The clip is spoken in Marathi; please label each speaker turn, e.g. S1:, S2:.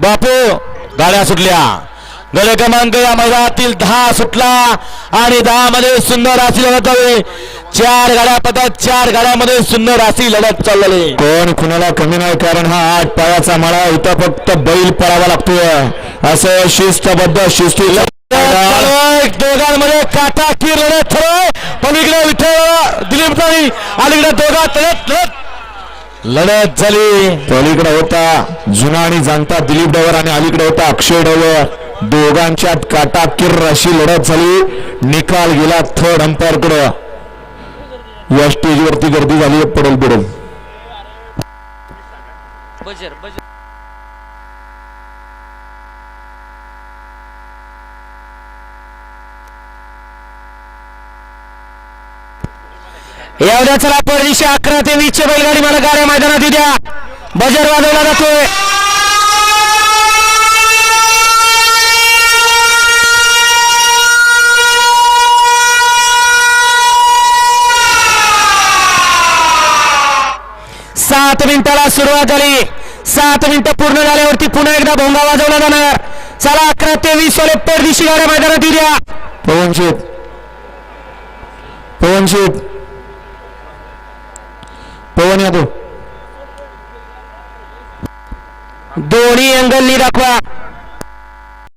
S1: बापू गाड्या सुटल्या. गड क्रमांक या मैदानातील दहा सुटला आणि दहा मध्ये सुंदर अशी लढत हवी चार गाड्या पतात चार गाड्यामध्ये सुंदर अशी लढत चाललेली
S2: कोण कुणाला कमी नाही कारण हा आठ पायाचा मळा इथं फक्त बैल पळावा लागतोय. असं शिस्तबद्ध शिस्ती
S1: दोघांमध्ये काटा की लढत ठरव पलीकडे विठ्ठल दिलीप राणी अलीकडे दोघात लढत लढत लढत झाली.
S2: पलीकडे होता. जुना आणि जाणता दिलीप डवर आणि अलीकडे होता अक्षय डवर. दोघांच्यात काटाकीर अशी लढत झाली. निकाल गेला थर्ड अंपायरकडे या स्टेजवरती गर्दी झाली पडेल पडेल
S1: एवढ्या चला परदेशी अकरा ते वीसचे बैलगाडी मला गाड्या मैदानात उद्या बजर वाजवला जातोय. सात मिनिटाला सुरुवात झाली. सात मिनिटं पूर्ण झाल्यावरती पुन्हा एकदा भोंगा वाजवला जाणार. चला अकरा ते वीस वाले परदेशी गाड्या मैदानात उद्या
S2: पवनशेत पवनशेत पवन यादव
S1: दोन्ही अँगलनी दाखवा.